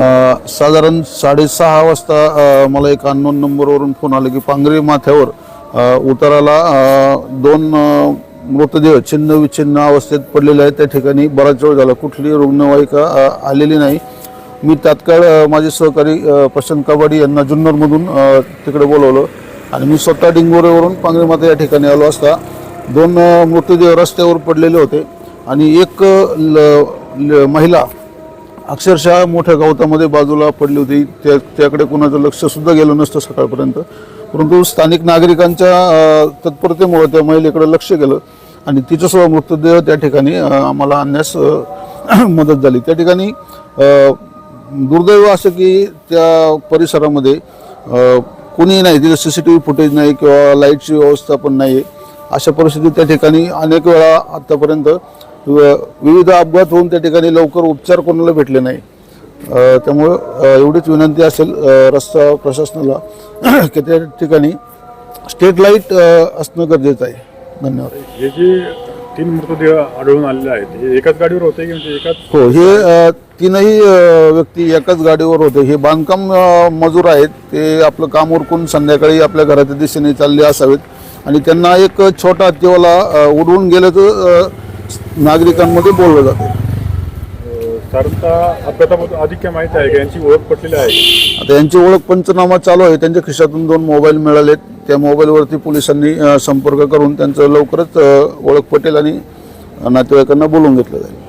साधारण साडेसहा वाजता मला एक अननोन नंबरवरून फोन आला की पांगरी माथ्यावर उताराला दोन मृतदेह छिन्न विच्छिन्न अवस्थेत पडलेले आहेत. त्या ठिकाणी बराच वेळ झाला. कुठली रुग्णवाहिका आलेली नाही. मी तात्काळ माझे सहकारी प्रशांत कबाडी यांना जुन्नरमधून तिकडे बोलवलं आणि मी स्वतः डिंगोरेवरून पांगरी माथे या ठिकाणी आलो असता. दोन मृतदेह रस्त्यावर पडलेले होते आणि एक ल- ल- महिला अक्षरशः मोठ्या गवतामध्ये बाजूला पडली होती. त्या त्याकडे कोणाचं लक्षसुद्धा गेलं नसतं सकाळपर्यंत. परंतु स्थानिक नागरिकांच्या तत्परतेमुळं तत्परतेमुळे त्या महिलेकडे लक्ष गेलं आणि तिच्यासह मृतदेह त्या ठिकाणी आम्हाला आणण्यास मदत झाली. त्या ठिकाणी दुर्दैव असं की त्या परिसरामध्ये कोणीही नाही. तिथं C C T V footage नाही किंवा लाईटची व्यवस्था पण नाही आहे अशा परिस्थितीत त्या ठिकाणी अनेक वेळा आत्तापर्यंत विविध अपघात होऊन त्या ठिकाणी लवकर उपचार कोणाला भेटले नाही. त्यामुळं एवढीच विनंती असेल रस्ता प्रशासनाला की त्या ठिकाणी स्ट्रीट लाइट असणं गरजेचं आहे. धन्यवाद. हे जे तीन मृतदेह आढळून आलेले आहेत हे एकाच गाडीवर होते की म्हणजे एकाच? हो हे अ, तीनही अ, व्यक्ती एकाच गाडीवर होते. हे बांधकाम अ, मजूर आहेत. ते आपलं काम उरकून संध्याकाळी आपल्या घराच्या दिशेने चालले असावेत. आणि त्यांना एक छोटा हत्तीवाला अ, उडवून गेल्याचं अ, नागरिकांमध्ये बोललं जातं. साधारणतः अपघाताबद्दल अधिक काय माहिती आहे का? यांची ओळख पटलेली आहे? आता यांची ओळख पंचनामा चालू आहे. त्यांच्या खिशातून दोन मोबाईल मिळालेत. त्या मोबाईलवरती पोलिसांनी अ, संपर्क करून त्यांचं लवकरच अ, ओळख पटेल आणि नातेवाईकांना बोलवून घेतलं जाईल